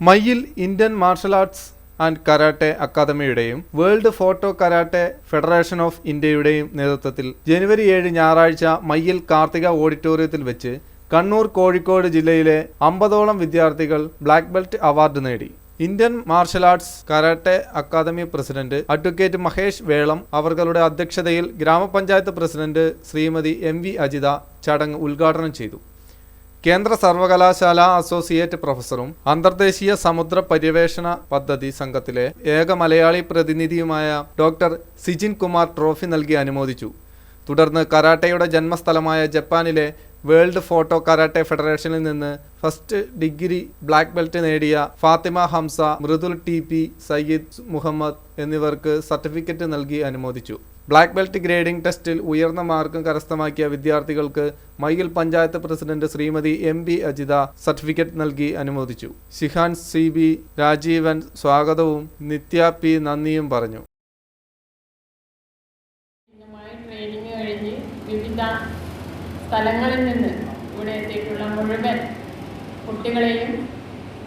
Mayyil Indian martial arts and karate അക്കാദമിയുടെയും world photo karate federation of ഇന്ത്യയുടെയും നേതൃത്വത്തിൽ ജനുവരി ഏഴ് ഞായറാഴ്ച മയ്യിൽ കാർത്തിക ഓഡിറ്റോറിയത്തിൽ വെച്ച് കണ്ണൂർ കോഴിക്കോട് ജില്ലയിലെ അമ്പതോളം വിദ്യാർത്ഥികൾ ബ്ലാക്ക് ബെൽറ്റ് അവാർഡ് നേടി. Indian martial arts karate academy president advocate Mahesh Velam അവർകളുടെ അധ്യക്ഷതയിൽ ഗ്രാമപഞ്ചായത്ത് president Srimathi M V Ajitha ചടങ്ങ് ഉദ്ഘാടനം ചെയ്തു. കേന്ദ്ര സർവകലാശാല അസോസിയേറ്റ് പ്രൊഫസറും അന്തർദേശീയ സമുദ്ര പര്യവേഷണ പദ്ധതി സംഘത്തിലെ ഏക മലയാളി പ്രതിനിധിയുമായ ഡോക്ടർ സിജിൻ കുമാർ ട്രോഫി നൽകി അനുമോദിച്ചു. തുടർന്ന് കരാട്ടയുടെ ജന്മസ്ഥലമായ ജപ്പാനിലെ വേൾഡ് ഫോട്ടോ കരാട്ടെ ഫെഡറേഷനിൽ നിന്ന് ഫസ്റ്റ് ഡിഗ്രി ബ്ലാക്ക് ബെൽറ്റ് നേടിയ ഫാത്തിമ ഹംസ മൃദുൽ ടി പി സയ്യിദ് മുഹമ്മദ് എന്നിവർക്ക് സർട്ടിഫിക്കറ്റ് നൽകി അനുമോദിച്ചു. ബ്ലാക്ക് ബെൽറ്റ് ഗ്രേഡിംഗ് ടെസ്റ്റിൽ ഉയർന്ന മാർക്കും കരസ്ഥമാക്കിയ വിദ്യാർത്ഥികൾക്ക് Mayyil panchayat president Srimathi M B Ajitha certificate നൽകി അനുമോദിച്ചു. ഷിഹാൻ സി ബി രാജീവൻ സ്വാഗതവും നിത്യ പി നന്ദിയും പറഞ്ഞു. സ്ഥലങ്ങളിൽ നിന്ന് ഇവിടെ എത്തിയിട്ടുള്ള മുഴുവൻ കുട്ടികളെയും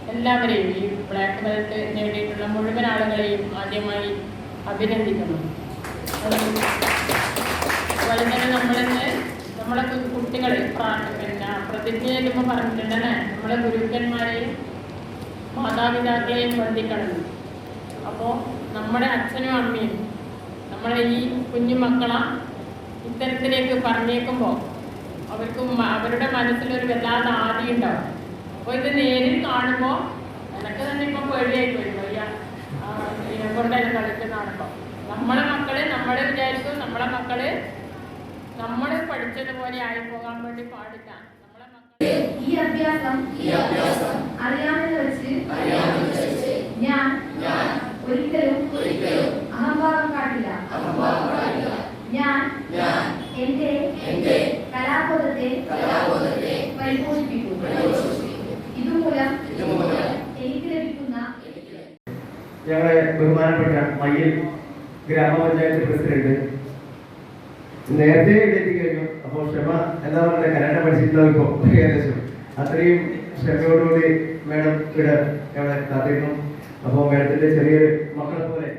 എല്ലാവരെയും ഈ ബ്ലാക്ക് ബെൽറ്റ് നേടിയിട്ടുള്ള മുഴുവൻ ആളുകളെയും ആദ്യമായി അഭിനന്ദിക്കുന്നു. അതുപോലെ തന്നെ നമ്മളിന്ന് നമ്മളെ കുട്ടികൾ പിന്നെ പ്രതിജ്ഞ ചെല്ലുമ്പോൾ പറഞ്ഞിട്ടുണ്ടെന്നെ നമ്മളെ ഗുരുക്കന്മാരെയും മാതാപിതാക്കളെയും ബന്ധിക്കണം അപ്പോൾ നമ്മുടെ അച്ഛനും അമ്മയും നമ്മളെ ഈ കുഞ്ഞു മക്കളെ ഇത്തരത്തിലേക്ക് പറഞ്ഞേക്കുമ്പോൾ അവർക്ക് അവരുടെ മനസ്സിലൊരു വല്ലാതെ ആദി ഉണ്ടാവും. അപ്പോൾ ഇത് നേരിൽ കാണുമ്പോൾ എനക്ക് തന്നെ ഇപ്പം പേടിയായി പോയി. വയ്യ. കൊണ്ടത് കളിക്കുന്ന കാണുമ്പോൾ നമ്മളെ മക്കൾ നമ്മളെ വിചാരിക്കും നമ്മളെ മക്കൾ നമ്മൾ പഠിച്ചതുപോലെ ആയി പോകാൻ വേണ്ടി പാടില്ല. നമ്മളെ മക്കളെ ഈ അഭ്യാസം അറിയാമെന്ന് വെച്ച് ഞാൻ ഒരിക്കലും അഹംഭാവം കാട്ടില്ല ഞാൻ എനിക്ക് ലഭിക്കുന്ന ഞങ്ങളെ ബഹുമാനപ്പെട്ട മയ്യിൽ ഗ്രാമപഞ്ചായത്ത് പ്രസിഡന്റ്. നേരത്തെ എഴുതി കഴിഞ്ഞു. അപ്പോൾ ക്ഷമ എന്താ പറയുക കരാട്ട പഠിച്ചിട്ടുണ്ടാവും ഇപ്പോൾ ഏകദേശം. അത്രയും ക്ഷമയോടുകൂടി മേഡം ഇവിടെ ഞങ്ങളെ കാത്തിരുന്നു അപ്പോൾ മേഡത്തിന്റെ ചെറിയൊരു മക്കളെ പോലെ